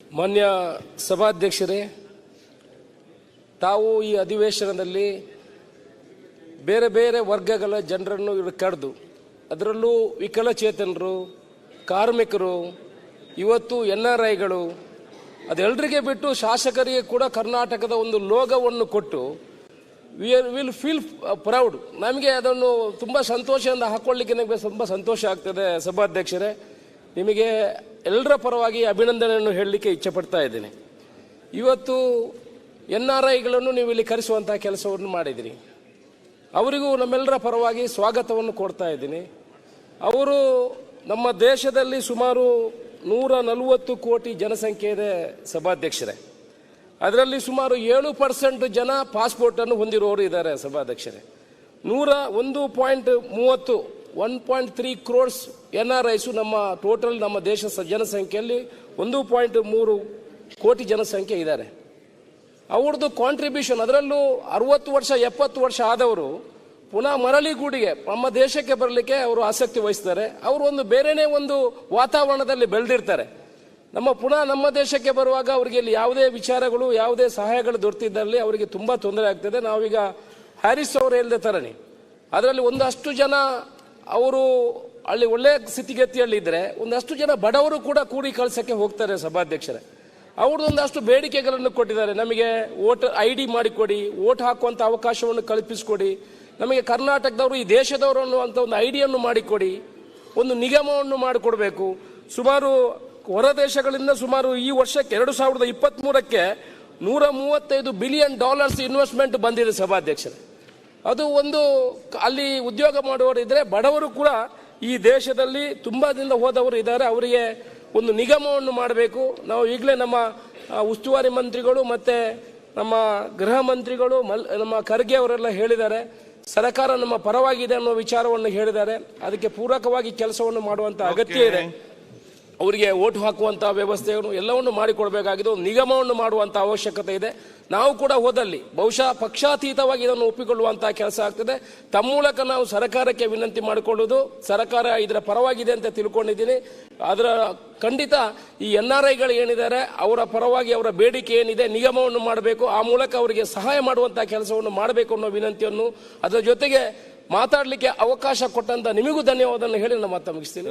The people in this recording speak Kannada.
ಮಾನ್ಯ ಸಭಾಧ್ಯಕ್ಷರೇ, ತಾವು ಈ ಅಧಿವೇಶನದಲ್ಲಿ ಬೇರೆ ಬೇರೆ ವರ್ಗಗಳ ಜನರನ್ನು ಇವರು ಕರೆದು ಅದರಲ್ಲೂ ವಿಕಲಚೇತನರು, ಕಾರ್ಮಿಕರು, ಇವತ್ತು ಎನ್ ಆರ್ ಐಗಳು ಅದೆಲ್ಲರಿಗೆ ಬಿಟ್ಟು ಶಾಸಕರಿಗೆ ಕೂಡ ಕರ್ನಾಟಕದ ಒಂದು ಲೋಗವನ್ನು ಕೊಟ್ಟು we are will feel proud ನಮಗೆ ಅದನ್ನು ತುಂಬ ಸಂತೋಷದಿಂದ ಹಾಕೊಳ್ಳಿಕ್ಕೆ ನಮಗೆ ತುಂಬ ಸಂತೋಷ ಆಗ್ತದೆ ಸಭಾಧ್ಯಕ್ಷರೇ. ನಿಮಗೆ ಎಲ್ಲರ ಪರವಾಗಿ ಅಭಿನಂದನೆಯನ್ನು ಹೇಳಲಿಕ್ಕೆ ಇಚ್ಛೆ ಪಡ್ತಾ ಇದ್ದೀನಿ. ಇವತ್ತು ಎನ್ ಆರ್ ಐಗಳನ್ನು ನೀವು ಇಲ್ಲಿ ಕರೆಸುವಂಥ ಕೆಲಸವನ್ನು ಮಾಡಿದಿರಿ. ಅವರಿಗೂ ನಮ್ಮೆಲ್ಲರ ಪರವಾಗಿ ಸ್ವಾಗತವನ್ನು ಕೊಡ್ತಾ ಇದ್ದೀನಿ. ಅವರು ನಮ್ಮ ದೇಶದಲ್ಲಿ ಸುಮಾರು ನೂರ ನಲವತ್ತು ಕೋಟಿ ಜನಸಂಖ್ಯೆ ಇದೆ ಸಭಾಧ್ಯಕ್ಷರೇ. ಅದರಲ್ಲಿ ಸುಮಾರು ಏಳು ಪರ್ಸೆಂಟ್ ಜನ ಪಾಸ್ಪೋರ್ಟನ್ನು ಹೊಂದಿರುವವರು ಇದ್ದಾರೆ ಸಭಾಧ್ಯಕ್ಷರೇ. ನೂರ ಒಂದು ಪಾಯಿಂಟ್ ಮೂವತ್ತು one point three crores N R Is ನಮ್ಮ ಟೋಟಲ್ ನಮ್ಮ ದೇಶ ಜನಸಂಖ್ಯೆಯಲ್ಲಿ ಒಂದು ಪಾಯಿಂಟ್ ಮೂರು ಕೋಟಿ ಜನಸಂಖ್ಯೆ ಇದ್ದಾರೆ. ಅವ್ರದ್ದು ಕಾಂಟ್ರಿಬ್ಯೂಷನ್ ಅದರಲ್ಲೂ ಅರವತ್ತು ವರ್ಷ, ಎಪ್ಪತ್ತು ವರ್ಷ ಆದವರು ಪುನಃ ಮರಳಿ ಗೂಡಿಗೆ ನಮ್ಮ ದೇಶಕ್ಕೆ ಬರಲಿಕ್ಕೆ ಅವರು ಆಸಕ್ತಿ ವಹಿಸ್ತಾರೆ. ಅವರು ಒಂದು ಬೇರೆನೇ ಒಂದು ವಾತಾವರಣದಲ್ಲಿ ಬೆಳೆದಿರ್ತಾರೆ. ನಮ್ಮ ಪುನಃ ನಮ್ಮ ದೇಶಕ್ಕೆ ಬರುವಾಗ ಅವರಿಗೆ ಇಲ್ಲಿ ಯಾವುದೇ ವಿಚಾರಗಳು, ಯಾವುದೇ ಸಹಾಯಗಳು ದೊರೆತಿದ್ದಲ್ಲಿ ಅವರಿಗೆ ತುಂಬ ತೊಂದರೆ ಆಗ್ತದೆ. ನಾವೀಗ ಹ್ಯಾರಿಸ್ ಅವರು ಹೇಳಿದ ಥರನೇ ಅದರಲ್ಲಿ ಒಂದಷ್ಟು ಜನ ಅವರು ಅಲ್ಲಿ ಒಳ್ಳೆಯ ಸ್ಥಿತಿಗತಿಯಲ್ಲಿ ಇದ್ದರೆ ಒಂದಷ್ಟು ಜನ ಬಡವರು ಕೂಡ ಕೂಡಿ ಕಳ್ಸೋಕ್ಕೆ ಹೋಗ್ತಾರೆ ಸಭಾಧ್ಯಕ್ಷರೇ. ಅವ್ರದ್ದೊಂದಷ್ಟು ಬೇಡಿಕೆಗಳನ್ನು ಕೊಟ್ಟಿದ್ದಾರೆ. ನಮಗೆ ವೋಟ್ ಐ ಡಿ ಮಾಡಿಕೊಡಿ, ವೋಟ್ ಹಾಕುವಂಥ ಅವಕಾಶವನ್ನು ಕಲ್ಪಿಸಿಕೊಡಿ. ನಮಗೆ ಕರ್ನಾಟಕದವರು, ಈ ದೇಶದವರು ಅನ್ನುವಂಥ ಒಂದು ಐಡಿಯನ್ನು ಮಾಡಿಕೊಡಿ. ಒಂದು ನಿಗಮವನ್ನು ಮಾಡಿಕೊಡ್ಬೇಕು. ಸುಮಾರು ಹೊರ ದೇಶಗಳಿಂದ ಸುಮಾರು ಈ ವರ್ಷಕ್ಕೆ, ಎರಡು ಸಾವಿರದ ಇಪ್ಪತ್ತ್ಮೂರಕ್ಕೆ ನೂರ ಮೂವತ್ತೈದು ಬಿಲಿಯನ್ ಡಾಲರ್ಸ್ ಇನ್ವೆಸ್ಟ್ಮೆಂಟ್ ಬಂದಿದೆ ಸಭಾಧ್ಯಕ್ಷರೇ. ಅದು ಒಂದು ಅಲ್ಲಿ ಉದ್ಯೋಗ ಮಾಡುವವರು ಇದ್ದರೆ ಬಡವರು ಕೂಡ ಈ ದೇಶದಲ್ಲಿ ತುಂಬಾ ದಿನದ ಹೋದವರು ಇದ್ದಾರೆ. ಅವರಿಗೆ ಒಂದು ನಿಗಮವನ್ನು ಮಾಡಬೇಕು. ನಾವು ಈಗಲೇ ನಮ್ಮ ಉಸ್ತುವಾರಿ ಮಂತ್ರಿಗಳು ಮತ್ತೆ ನಮ್ಮ ಗೃಹ ಮಂತ್ರಿಗಳು ಮಲ್ ನಮ್ಮ ಖರ್ಗೆ ಅವರೆಲ್ಲ ಹೇಳಿದ್ದಾರೆ. ಸರ್ಕಾರ ನಮ್ಮ ಪರವಾಗಿದೆ ಅನ್ನೋ ವಿಚಾರವನ್ನು ಹೇಳಿದ್ದಾರೆ. ಅದಕ್ಕೆ ಪೂರಕವಾಗಿ ಕೆಲಸವನ್ನು ಮಾಡುವಂತ ಅಗತ್ಯ ಇದೆ. ಅವರಿಗೆ ಓಟು ಹಾಕುವಂಥ ವ್ಯವಸ್ಥೆಯನ್ನು ಎಲ್ಲವನ್ನು ಮಾಡಿಕೊಡಬೇಕಾಗಿದೆ, ಒಂದು ನಿಗಮವನ್ನು ಮಾಡುವಂಥ ಅವಶ್ಯಕತೆ ಇದೆ. ನಾವು ಕೂಡ ಹೋದಲ್ಲಿ ಬಹುಶಃ ಪಕ್ಷಾತೀತವಾಗಿ ಇದನ್ನು ಒಪ್ಪಿಕೊಳ್ಳುವಂಥ ಕೆಲಸ ಆಗ್ತದೆ. ತಮ್ಮ ಮೂಲಕ ನಾವು ಸರ್ಕಾರಕ್ಕೆ ವಿನಂತಿ ಮಾಡಿಕೊಳ್ಳೋದು ಸರ್ಕಾರ ಇದರ ಪರವಾಗಿದೆ ಅಂತ ತಿಳ್ಕೊಂಡಿದ್ದೀನಿ. ಅದರ ಖಂಡಿತ ಈ ಎನ್ ಆರ್ ಐಗಳು ಏನಿದ್ದಾರೆ, ಅವರ ಪರವಾಗಿ ಅವರ ಬೇಡಿಕೆ ಏನಿದೆ, ನಿಗಮವನ್ನು ಮಾಡಬೇಕು, ಆ ಮೂಲಕ ಅವರಿಗೆ ಸಹಾಯ ಮಾಡುವಂಥ ಕೆಲಸವನ್ನು ಮಾಡಬೇಕು ಅನ್ನೋ ವಿನಂತಿಯನ್ನು ಅದರ ಜೊತೆಗೆ ಮಾತಾಡಲಿಕ್ಕೆ ಅವಕಾಶ ಕೊಟ್ಟಂತ ನಿಮಗೂ ಧನ್ಯವಾದವನ್ನು ಹೇಳಿ ನಮ್ಮ ಮಾತು ಮುಗಿಸ್ತೀನಿ.